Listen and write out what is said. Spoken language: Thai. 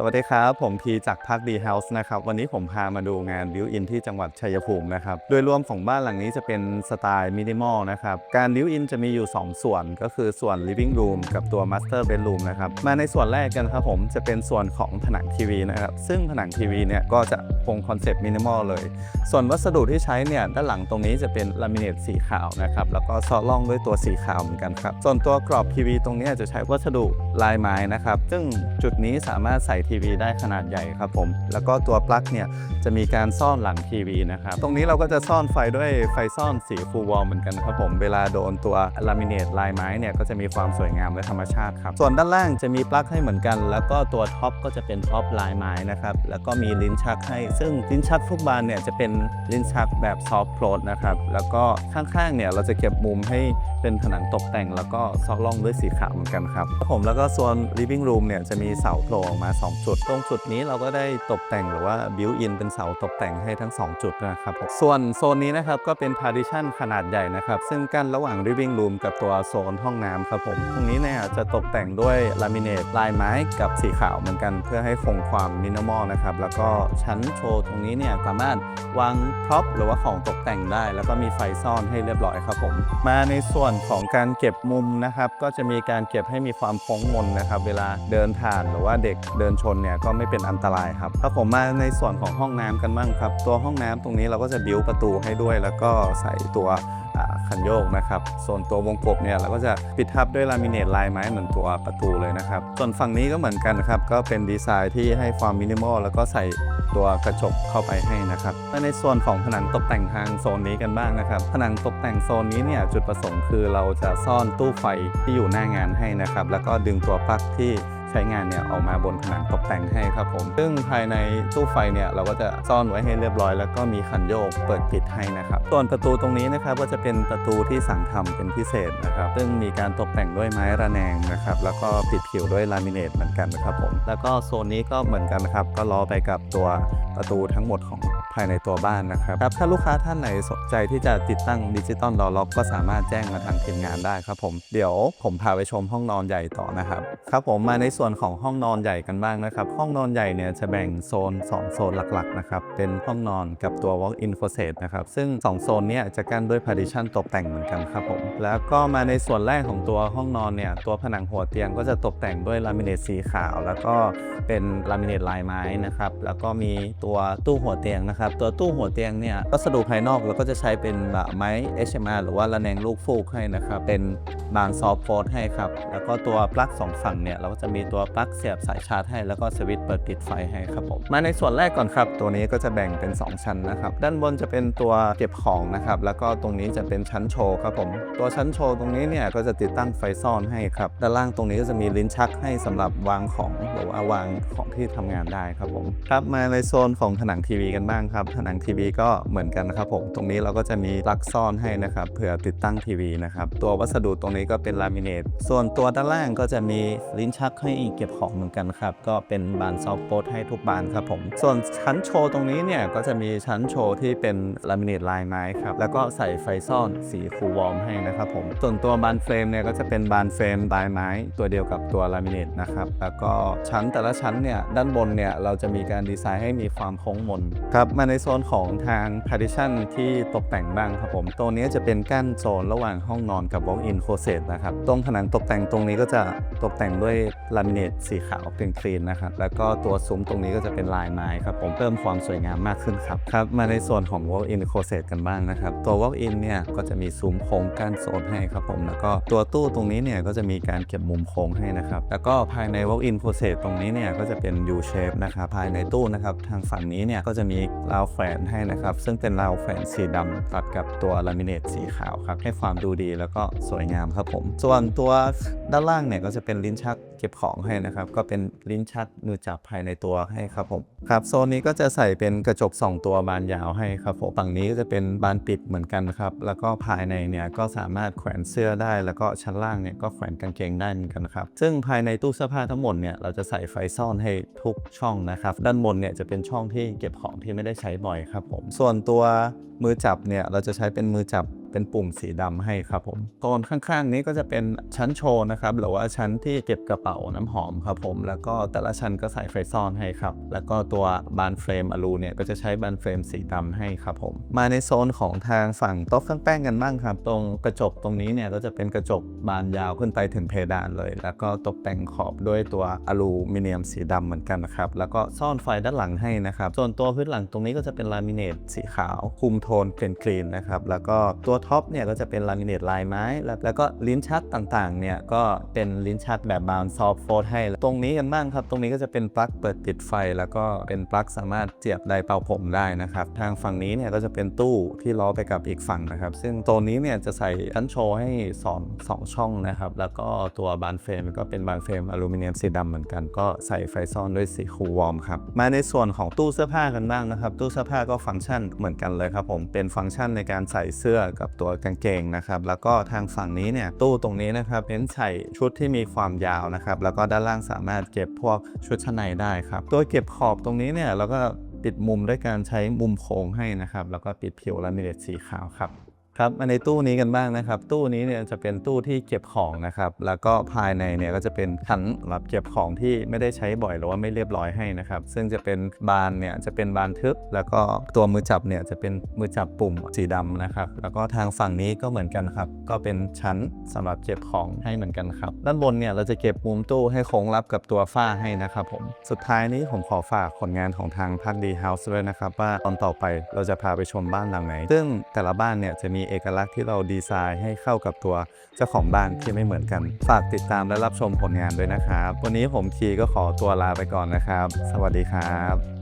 สวัสดีครับ ผมพีจากพักดีเฮาส์นะครับ วันนี้ผมพามาดูงานบิวอินที่จังหวัดชัยภูมินะครับ โดยรวมของบ้านหลังนี้จะเป็นสไตล์มินิมอลนะครับ การบิวอินจะมีอยู่ 2 ส่วนก็คือส่วน living room กับตัว master bedroom นะครับ มาในส่วนแรกกันครับผมจะเป็นส่วนของผนังทีวีนะครับ ซึ่งผนังทีวีเนี่ยก็จะคงคอนเซปต์มินิมอลเลย ส่วนวัสดุที่ใช้เนี่ยด้านหลังตรงนี้จะเป็นลามิเนตสีขาวนะครับแล้วก็ซอล่องด้วยตัวสีขาวเหมือนกันครับส่วนตัวกรอบทีวีตรงนี้จะใช้วัสดุ ลายไม้นะครับ ซึ่งจุดนี้สามารถใส่ทีวีได้ขนาดใหญ่ครับผม แล้วก็ตัวปลั๊กเนี่ยจะมีการซ่อนหลังทีวีนะครับ ตรงนี้เราก็จะซ่อนไฟด้วยไฟซ่อนสีฟูวอลเหมือนกันครับผม เวลาโดนตัวลามิเนตลายไม้เนี่ยก็จะมีความสวยงามและธรรมชาติครับ ส่วนด้านล่างจะมีปลั๊กให้เหมือนกัน แล้วก็ตัวท็อปก็จะเป็นท็อปลายไม้นะครับ แล้วก็มีลิ้นชักให้ ซึ่งลิ้นชักทุกบานเนี่ยจะเป็นลิ้นชักแบบซอฟต์โ o ลดนะครับ แล้วก็ข้างๆเนี่ยเราจะเก็บมุมให้เป็นผนังตกแต่ง แล้วก็ซอกล่องด้วยสีขาวเหมือนกันครับผมแล้วก็ส่วน living room เนี่ยจะมีเสาโผล่ออกมา 2 จุด ตรงจุดนี้เราก็ได้ตกแต่งหรือว่า built in เป็นเสาตกแต่งให้ทั้ง 2 จุดนะครับผมส่วนโซนนี้นะครับก็เป็น partition ขนาดใหญ่นะครับ ซึ่งกั้นระหว่าง living room กับตัวโซนห้องน้ำครับผม ตรงนี้เนี่ยจะตกแต่งด้วยลามิเนตลายไม้กับสีขาวเหมือนกัน เพื่อให้คงความมินิมอลนะครับ แล้วก็ชั้นโชว์ตรงนี้เนี่ยสามารถวางพร็อพหรือว่าของตกแต่งได้ แล้วก็มีไฟซ่อนให้เรียบร้อยครับผม มาในส่วนของการเก็บมุมนะครับ ก็จะมีการเก็บให้มีความโค้งมนนะครับ เวลาเดินผ่านหรือว่าเด็กเดินชนเนี่ยก็ไม่เป็นอันตรายครับถ้าผมมาในส่วนของห้องน้ำกันบ้างครับ ตัวห้องน้ำตรงนี้เราก็จะบิ้วประตูให้ด้วย แล้วก็ใส่ตัว คันโยกนะครับ ส่วนตัววงกบเนี่ยเราก็จะปิดทับด้วยลามิเนตลายไม้เหมือนตัวประตูเลยนะครับ ส่วนฝั่งนี้ก็เหมือนกันครับ ก็เป็นดีไซน์ที่ให้ความมินิมอลแล้วก็ใส่ตัวกระจกเข้าไปให้นะครับและในส่วนของผนังตกแต่งทางโซนนี้กันบ้างนะครับ ผนังตกแต่งโซนนี้เนี่ยจุดประสงค์คือเราจะซ่อนตู้ไฟที่อยู่หน้างานให้นะครับ แล้วก็ดึงตัวปลั๊กที่ ใช้งานเนี่ยออกมาบนผนังตกแต่งให้ครับผม ซึ่งภายในตู้ไฟเนี่ยเราก็จะซ่อนไว้ให้เรียบร้อย แล้วก็มีคันโยกเปิดปิดให้นะครับส่วนประตูตรงนี้นะครับก็จะเป็นประตูที่สั่งทำเป็นพิเศษนะครับ ซึ่งมีการตกแต่งด้วยไม้ระแนงนะครับแล้วก็ปิดผิวด้วยลามิเนตเหมือนกันนะครับผมแล้วก็โซนนี้ก็เหมือนกันนะครับก็ล้อไปกับตัวประตูทั้งหมดของายในตัวบ้านนะครับครับถ้าลูกค้าท่านไหนสนใจที่จะติดตั้งดิจิตอลดอล็อกก็สามารถแจ้งมาทางทีมงานได้ครับผมเดี๋ยวผมพาไปชมห้องนอนใหญ่ต่อนะครับครับผมมาในส่วนของห้องนอนใหญ่กันบ้างนะครับ ห้องนอนใหญ่เนี่ยจะแบ่งโซน 2 โซนหลักๆนะครับเป็นห้องนอนกับตัว walk-in closet นะครับซึ่ง 2 โซนเนี้จะกั้นด้วย partition ตกแต่งเหมือนกันครับผมแล้วก็มาในส่วนแรกของตัวห้องนอนเนี่ยตัวผนังหัวเตียงก็จะตกแต่งด้วยลามิเนตสีขาว แล้วก็เป็นลามิเนตลายไม้นะครับแล้วก็มีตัวตู้หัวเตียงนะครับตัวตู้หัวเตียงเนี่ยวัสดุภายนอกเราก็จะใช้เป็นแบบไม้ HMR หรือว่าระแนงลูกฟูกให้นะครับเป็นบางซอฟต์โฟให้ครับแล้วก็ตัวปลั๊กสองฝั่งเนี่ยเราก็จะมีตัวปลั๊กเสียบสายชาร์จให้แล้วก็สวิตช์เปิดปิดไฟให้ครับผมมาในส่วนแรกก่อนครับ ตัวนี้ก็จะแบ่งเป็น 2 ชั้นนะครับด้านบนจะเป็นตัวเก็บของนะครับแล้วก็ตรงนี้จะเป็นชั้นโชว์ครับผมตัวชั้นโชว์ตรงนี้เนี่ยก็จะติดตั้งไฟซ่อนให้ครับด้านล่างตรงนี้ก็จะมีลิ้นชักให้สำหรับวางของหรือว่าวางของที่ทำงานได้ครับผมครับมาในโซนของผนังทีวีกันบ้างครับผนังทีวีก็เหมือนกันนะครับผมตรงนี้เราก็จะมีปลั๊กซ่อนให้นะครับเผื่อติดตั้งทีวีนะครับตัววัสดุตรงนี้ก็เป็นลามิเนตส่วนตัวด้านล่างก็จะมีลิ้นชักให้เก็บของเหมือนกันครับก็เป็นบานซอฟต์โปสให้ทุกบานครับผมส่วนชั้นโชว์ตรงนี้เนี่ยก็จะมีชั้นโชว์ที่เป็นลามิเนตลายไม้ครับแล้วก็ใส่ไฟซ่อนสีคูวอร์มให้นะครับผมส่วนตัวบานเฟรมเนี่ยก็จะเป็นบานเฟรมลายไม้ ตัวเดียวกับตัวลามิเนตนะครับแล้วก็ชั้นแต่ละชั้นเนี่ยด้านบนเนี่ยเราจะมีการดีไซน์ให้มีความโค้งมนครับมาในโซนของทาง partition ที่ตกแต่งบ้างครับผมตัวนี้จะเป็นกั้นโซนระหว่างห้องนอนกับ walk-in closet นะครับ ตรงผนังตกแต่งตรงนี้ก็จะตกแต่งด้วยลามิเนตสีขาวเป็นคลีนนะครับ แล้วก็ตัวซุ้มตรงนี้ก็จะเป็นลายไม้ครับผมเพิ่มความสวยงามมากขึ้นครับครับ มาในส่วนของ walk-in closet กันบ้างนะครับ ตัว walk-in เนี่ยก็จะมีซุ้มโค้งกั้นโซนให้ครับผมแล้วก็ตัวตู้ตรงนี้เนี่ยก็จะมีการเก็บมุมโค้งให้นะครับแล้วก็ภายใน walk-in closet ตรงนี้เนี่ยก็จะเป็น U shape นะครับภายในตู้นะครับทางฝั่งนี้เนี่ยก็จะมีราวแขวนให้นะครับ ซึ่งเป็นราวแขวนสีดำตัดกับตัวลามิเนตสีขาวครับ ให้ความดูดีแล้วก็สวยงามครับผม ส่วนตัวด้านล่างเนี่ยก็จะเป็นลิ้นชัก เก็บของให้นะครับ ก็เป็นลิ้นชักมือจับภายในตัวให้ครับผมครับโซนนี้ก็จะใส่เป็นกระจก 2 ตัวบานยาวให้ครับผมฝั่งนี้ก็จะเป็นบานปิดเหมือนกันครับ แล้วก็ภายในเนี่ยก็สามารถแขวนเสื้อได้ แล้วก็ชั้นล่างเนี่ยก็แขวนกางเกงได้เหมือนกันครับ ซึ่งภายในตู้เสื้อผ้าทั้งหมดเนี่ยเราจะใส่ไฟซ่อนให้ทุกช่องนะครับ ด้านบนเนี่ยจะเป็นช่องที่เก็บของที่ไม่ได้ใช้บ่อยครับผมส่วนตัวมือจับเนี่ยเราจะใช้เป็นมือจับ เป็นปุ่มสีดำให้ครับผมโซนข้างๆ นี้ก็จะเป็นชั้นโชว์นะครับหรือว่าชั้นที่เก็บกระเป๋าน้ำหอมครับผมแล้วก็แต่ละชั้นก็ใส่ไฟซ่อนให้ครับแล้วก็ตัวบานเฟรมอลูเนี่ยก็จะใช้บานเฟรมสีดำให้ครับผมมาในโซนของทางฝั่งโต๊ะเครื่องแป้งกันบ้างครับ ตรงกระจกตรงนี้เนี่ยก็จะเป็นกระจกบานยาวขึ้นไปถึงเพดานเลย แล้วก็ตกแต่งขอบด้วยตัวอลูมิเนียมสีดำเหมือนกันนะครับแล้วก็ซ่อนไฟด้านหลังให้นะครับส่วนตัวพื้นหลังตรงนี้ก็จะเป็นลามิเนตสีขาวคุมโทนเป็นกรีนนะครับแล้วก็ตัวท็อปเนี่ยก็จะเป็นลามิเนตลายไม้ แล้วก็ลิ้นชักต่างๆเนี่ยก็เป็นลิ้นชักแบบบาวน์ซอฟโฟดให้ตรงนี้กันบ้างครับ ตรงนี้ก็จะเป็นปลั๊กเปิดปิดไฟ แล้วก็เป็นปลั๊กสามารถเสียบไดร์เป่าผมได้นะครับ ทางฝั่งนี้เนี่ยก็จะเป็นตู้ที่ล้อไปกับอีกฝั่งนะครับ ซึ่งตัวนี้เนี่ยจะใส่ชั้นโชว์ให้สองสองช่องนะครับ แล้วก็ตัวบานเฟรมก็เป็นบานเฟรมอลูมิเนียมสีดำเหมือนกัน ก็ใส่ไฟซ่อนด้วยสีคูวอร์มครับ มาในส่วนของตู้เสื้อผ้ากันบ้างนะครับ ตู้เสื้อผ้าก็ฟังก์ชันเหมือนกันเลยครับผม เป็นฟังก์ชันในการใส่เสื้อกับตัวกางเกงนะครับแล้วก็ทางฝั่งนี้เนี่ยตู้ตรงนี้นะครับเป็นใส่ชุดที่มีความยาวนะครับแล้วก็ด้านล่างสามารถเก็บพวกชุดชั้นในได้ครับตัวเก็บขอบตรงนี้เนี่ยเราก็ปิดมุมด้วยการใช้มุมโค้งให้นะครับแล้วก็ปิดผิวลามิเนตสีขาวครับ ครับมาในตู้นี้กันบ้างนะครับ ตู้นี้เนี่ยจะเป็นตู้ที่เก็บของนะครับ แล้วก็ภายในเนี่ยก็จะเป็นถังสำหรับเก็บของที่ไม่ได้ใช้บ่อยหรือว่าไม่เรียบร้อยให้นะครับ ซึ่งจะเป็นบานเนี่ยจะเป็นบานทึบ แล้วก็ตัวมือจับเนี่ยจะเป็นมือจับปุ่มสีดำนะครับ แล้วก็ทางฝั่งนี้ก็เหมือนกันครับ ก็เป็นชั้นสำหรับเก็บของให้เหมือนกันครับ ด้านบนเนี่ยเราจะเก็บมุมตู้ให้โค้งรับกับตัวฝ้าให้นะครับผม สุดท้ายนี้ผมขอฝากผลงานของทางพักดีเฮาส์ด้วยนะครับว่าตอนต่อไปเราจะพาไปชมบ้านหลังไหน ซึ่งแต่ละบ้านเนี่ยจะมีเอกลักษณ์ที่เราดีไซน์ให้เข้ากับตัวเจ้าของบ้านที่ไม่เหมือนกัน ฝากติดตามและรับชมผลงานด้วยนะครับ วันนี้ผมทีก็ขอตัวลาไปก่อนนะครับ สวัสดีครับ